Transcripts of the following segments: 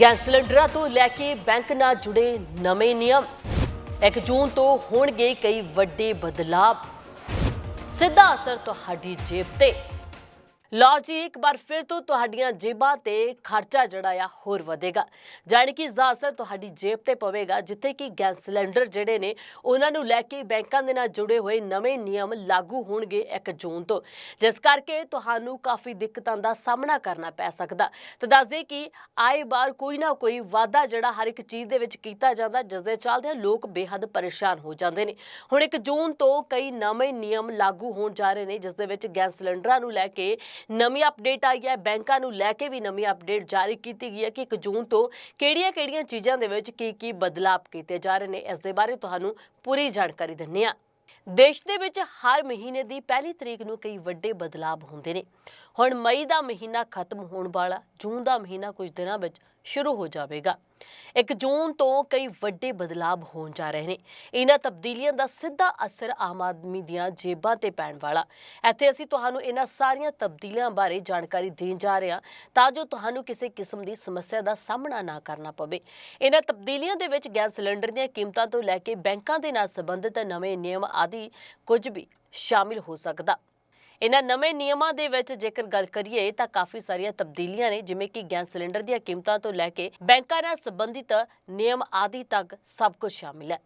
Gas ਸਿਲੰਡਰਾਂ ਤੋਂ ਲੈ ਕੇ bank ਨਾਲ ਜੁੜੇ ਨਵੇਂ ਨਿਯਮ। 1 ਜੂਨ ਤੋਂ ਹੋਣਗੇ ਕਈ ਵੱਡੇ ਬਦਲਾਅ ਸਿੱਧਾ ਅਸਰ ਤੁਹਾਡੀ ਜੇਬ ਤੇ। ਲਓ ਜੀ ਇੱਕ ਵਾਰ ਫਿਰ ਤੋਂ ਤੁਹਾਡੀਆਂ ਜੇਬਾਂ ਤੇ ਖਰਚਾ ਜਿਹੜਾ ਆ ਹੋਰ ਵਧੇਗਾ। ਜਾਣੀ ਕਿ ਇਸਦਾ ਅਸਰ ਤੁਹਾਡੀ ਜੇਬ ਤੇ ਪਵੇਗਾ, ਜਿੱਥੇ ਕਿ ਗੈਸ ਸਿਲੰਡਰ ਜਿਹੜੇ ਨੇ, ਉਹਨਾਂ ਨੂੰ ਲੈ ਕੇ ਬੈਂਕਾਂ ਦੇ ਨਾਲ ਜੁੜੇ ਹੋਏ ਨਵੇਂ ਨਿਯਮ ਲਾਗੂ ਹੋਣਗੇ 1 ਜੂਨ ਤੋਂ। ਜਿਸ ਕਰਕੇ ਤੁਹਾਨੂੰ ਕਾਫੀ ਦਿੱਕਤਾਂ ਦਾ ਸਾਹਮਣਾ ਕਰਨਾ ਪੈ ਸਕਦਾ। ਤਾਂ ਦੱਸਦੇ ਕਿ ਆਏ ਵਾਰ ਕੋਈ ਨਾ ਕੋਈ ਵਾਅਦਾ ਜਿਹੜਾ ਹਰ ਇੱਕ ਚੀਜ਼ ਦੇ ਵਿੱਚ ਕੀਤਾ ਜਾਂਦਾ, ਜਿਸ ਦੇ ਚੱਲਦੇ ਲੋਕ ਬੇਹੱਦ ਪਰੇਸ਼ਾਨ ਹੋ ਜਾਂਦੇ ਨੇ। ਹੁਣ 1 ਜੂਨ ਤੋਂ ਕਈ ਨਵੇਂ ਨਿਯਮ ਲਾਗੂ ਹੋਣ ਜਾ ਰਹੇ ਨੇ, ਜਿਸ ਦੇ ਵਿੱਚ ਗੈਸ ਸਿਲੰਡਰਾਂ ਨੂੰ ਲੈ ਕੇ ਨਵੀਂ ਅਪਡੇਟ ਆਈ ਹੈ। ਬੈਂਕਾਂ ਨੂੰ ਲੈ ਕੇ ਵੀ ਨਵੀਂ ਅਪਡੇਟ ਜਾਰੀ ਕੀਤੀ ਗਈ ਹੈ ਕਿ 1 ਜੂਨ ਤੋਂ ਕਿਹੜੀਆਂ-ਕਿਹੜੀਆਂ ਚੀਜ਼ਾਂ ਦੇ ਵਿੱਚ ਕੀ-ਕੀ ਬਦਲਾਅ ਕੀਤੇ ਜਾ ਰਹੇ ਨੇ, ਇਸ ਦੇ ਬਾਰੇ ਤੁਹਾਨੂੰ ਪੂਰੀ ਜਾਣਕਾਰੀ ਦਿੰਨੇ ਆ ਦੇਸ਼ ਦੇ ਵਿੱਚ ਹਰ ਮਹੀਨੇ ਦੀ ਪਹਿਲੀ ਤਰੀਕ ਨੂੰ ਕਈ ਵੱਡੇ ਬਦਲਾਅ ਹੁੰਦੇ ਨੇ। ਹੁਣ ਮਈ ਦਾ ਮਹੀਨਾ ਖਤਮ ਹੋਣ ਵਾਲਾ, ਜੂਨ ਦਾ ਮਹੀਨਾ ਕੁਝ ਦਿਨਾਂ ਵਿੱਚ ਸ਼ੁਰੂ ਹੋ ਜਾਵੇਗਾ। 1 ਜੂਨ ਤੋਂ ਕਈ ਵੱਡੇ ਬਦਲਾਅ ਹੋਣ ਜਾ ਰਹੇ ਨੇ। ਇਹਨਾਂ ਤਬਦੀਲੀਆਂ ਦਾ ਸਿੱਧਾ ਅਸਰ ਆਮ ਆਦਮੀ ਦੀਆਂ ਜੇਬਾਂ ਤੇ ਪੈਣ ਵਾਲਾ। ਇੱਥੇ ਅਸੀਂ ਤੁਹਾਨੂੰ ਇਹਨਾਂ ਸਾਰੀਆਂ ਤਬਦੀਲੀਆਂ ਬਾਰੇ ਜਾਣਕਾਰੀ ਦੇਣ ਜਾ ਰਹੇ ਹਾਂ ਤਾਂ ਜੋ ਤੁਹਾਨੂੰ ਕਿਸੇ ਕਿਸਮ ਦੀ ਸਮੱਸਿਆ ਦਾ ਸਾਹਮਣਾ ਨਾ ਕਰਨਾ ਪਵੇ। ਇਹਨਾਂ ਤਬਦੀਲੀਆਂ ਦੇ ਵਿੱਚ ਗੈਸ ਸਿਲੰਡਰ ਦੀਆਂ ਕੀਮਤਾਂ ਤੋਂ ਲੈ ਕੇ ਬੈਂਕਾਂ ਦੇ ਨਾਲ ਸੰਬੰਧਿਤ ਨਵੇਂ ਨਿਯਮ ਆਦਿ ਕੁਝ ਵੀ ਸ਼ਾਮਿਲ ਹੋ ਸਕਦਾ। ਇਹਨਾਂ ਨਵੇਂ ਨਿਯਮਾਂ ਦੇ ਵਿੱਚ ਜੇਕਰ ਗੱਲ ਕਰੀਏ, ਤਾਂ ਕਾਫੀ ਸਾਰੀਆਂ ਤਬਦੀਲੀਆਂ ਨੇ, ਜਿਵੇਂ ਕਿ ਗੈਸ ਸਿਲੰਡਰ ਦੀਆਂ ਕੀਮਤਾਂ ਤੋਂ ਲੈ ਕੇ ਬੈਂਕਾਂ ਨਾਲ ਸੰਬੰਧਿਤ ਨਿਯਮ ਆਦਿ ਤੱਕ ਸਭ ਕੁਝ ਸ਼ਾਮਿਲ ਹੈ।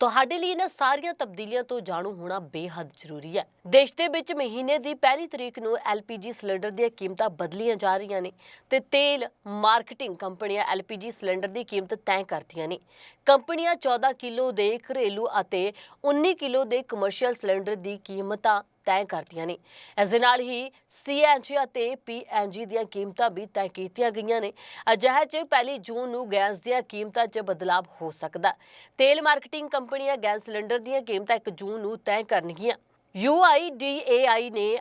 ਤੁਹਾਡੇ ਲਈ ਇਹਨਾਂ ਸਾਰੀਆਂ ਤਬਦੀਲੀਆਂ ਤੋਂ ਜਾਣੂ ਹੋਣਾ ਬੇਹੱਦ ਜ਼ਰੂਰੀ ਹੈ। ਦੇਸ਼ ਦੇ ਵਿੱਚ ਮਹੀਨੇ ਦੀ ਪਹਿਲੀ ਤਰੀਕ ਨੂੰ LPG ਸਿਲੰਡਰ ਦੀਆਂ ਕੀਮਤਾਂ ਬਦਲੀਆਂ ਜਾ ਰਹੀਆਂ ਨੇ ਤੇ ਤੇਲ, ਮਾਰਕੀਟਿੰਗ ਕੰਪਨੀਆਂ LPG ਸਿਲੰਡਰ ਦੀ ਕੀਮਤ ਤੈਅ ਕਰਦੀਆਂ ਨੇ। ਕੰਪਨੀਆਂ 14 ਕਿਲੋ ਦੇ ਘਰੇਲੂ ਅਤੇ 19 ਕਿਲੋ ਦੇ ਕਮਰਸ਼ੀਅਲ ਸਿਲੰਡਰ ਦੀ ਕੀਮਤਾਂ ਤੈਅ ਕਰਦੀਆਂ ਨੇ। ਇਸ ਦੇ ਨਾਲ ਹੀ CNG ਅਤੇ PNG ਦੀਆਂ ਕੀਮਤਾਂ ਵੀ ਤੈਅ ਕੀਤੀਆਂ ਗਈਆਂ ਨੇ। ਅਜਿਹੇ 'ਚ ਪਹਿਲੀ ਜੂਨ ਨੂੰ ਗੈਸ ਦੀਆਂ ਕੀਮਤਾਂ 'ਚ ਬਦਲਾਅ ਹੋ ਸਕਦਾ। ਤੇਲ ਮਾਰਕੀਟਿੰਗ ਕੰਪਨੀਆਂ ਗੈਸ ਸਿਲੰਡਰ ਦੀਆਂ ਕੀਮਤਾਂ 1 ਜੂਨ ਨੂੰ ਤੈਅ ਕਰਨਗੀਆਂ। UIDAI ਨੇ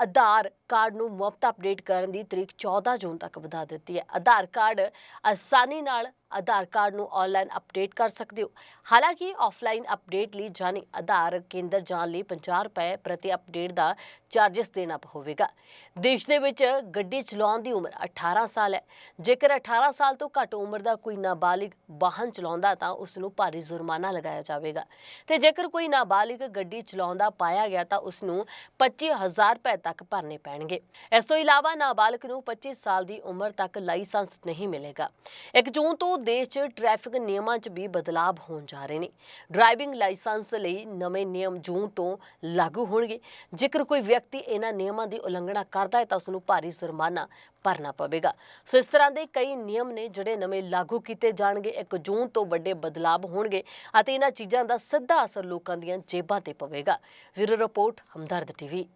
ਆਧਾਰ ਕਾਰਡ ਨੂੰ ਮੁਫਤ ਅਪਡੇਟ ਕਰਨ ਦੀ ਤਰੀਕ 14 ਜੂਨ ਤੱਕ ਵਧਾ ਦਿੱਤੀ ਹੈ। ਆਧਾਰ ਕਾਰਡ ਆਸਾਨੀ ਨਾਲ ਆਧਾਰ ਕਾਰਡ ਨੂੰ ਆਨਲਾਈਨ ਅਪਡੇਟ ਕਰ ਸਕਦੇ ਹੋ। ਹਾਲਾਂਕਿ ਆਫਲਾਈਨ ਅਪਡੇਟ ਲਈ ਜਾਣੀ ਆਧਾਰ ਕੇਂਦਰ ਜਾਣ ਲਈ 50 ਰੁਪਏ ਪ੍ਰਤੀ ਅਪਡੇਟ ਦਾ ਚਾਰजेस ਦੇਣਾ ਹੋਵੇਗਾ ਦੇਸ਼ ਦੇ ਵਿੱਚ ਗੱਡੀ ਚਲਾਉਣ ਦੀ ਉਮਰ 18 ਸਾਲ ਹੈ। ਜੇਕਰ 18 ਸਾਲ ਤੋਂ ਘੱਟ ਉਮਰ ਦਾ ਕੋਈ ਨਾਬਾਲਿਗ ਵਾਹਨ ਚਲਾਉਂਦਾ ਤਾਂ ਉਸ ਨੂੰ ਭਾਰੀ ਜੁਰਮਾਨਾ ਲਗਾਇਆ ਜਾਵੇਗਾ। ਤੇ ਜੇਕਰ ਕੋਈ ਨਾਬਾਲਿਗ ਗੱਡੀ ਚਲਾਉਂਦਾ ਪਾਇਆ ਗਿਆ ਤਾਂ ਉਸ ਨੂੰ 25000 ਰੁਪਏ ਤੱਕ ਭਰਨੇ ਪੈਣਗੇ। ਇਸ ਤੋਂ ਇਲਾਵਾ ਨਾਬਾਲਿਗ ਨੂੰ 25 ਸਾਲ ਦੀ ਉਮਰ ਤੱਕ ਲਾਇਸੈਂਸ ਨਹੀਂ ਮਿਲੇਗਾ। 1 ਜੂਨ ਤੋਂ ਦੇਸ਼ 'ਚ ਟ੍ਰੈਫਿਕ ਨਿਯਮਾਂ 'ਚ ਵੀ ਬਦਲਾਅ ਹੋਣ ਜਾ ਰਹੇ ਨੇ। ਡਰਾਈਵਿੰਗ ਲਾਇਸੈਂਸ ਲਈ ਨਵੇਂ ਨਿਯਮ ਜੂਨ ਤੋਂ ਲਾਗੂ ਹੋਣਗੇ। ਜੇਕਰ ਕੋਈ ਵਿਅਕਤੀ ਇਹਨਾਂ ਨਿਯਮਾਂ ਦੀ ਉਲੰਘਣਾ ਕਰਦਾ ਹੈ ਤਾਂ ਉਸ ਨੂੰ ਭਾਰੀ ਜੁਰਮਾਨਾ ਭਰਨਾ ਪਵੇਗਾ। ਸੋ ਇਸ ਤਰ੍ਹਾਂ ਦੇ ਕਈ ਨਿਯਮ ਨੇ ਜਿਹੜੇ ਨਵੇਂ ਲਾਗੂ ਕੀਤੇ ਜਾਣਗੇ। 1 ਜੂਨ ਤੋਂ ਵੱਡੇ ਬਦਲਾਅ ਹੋਣਗੇ ਅਤੇ ਇਹਨਾਂ ਚੀਜ਼ਾਂ ਦਾ ਸਿੱਧਾ ਅਸਰ ਲੋਕਾਂ ਦੀਆਂ ਜੇਬਾਂ ਤੇ ਪਵੇਗਾ। ਵੀਰੋ ਰਿਪੋਰਟ, ਹਮਦਰਦ ਟੀਵੀ।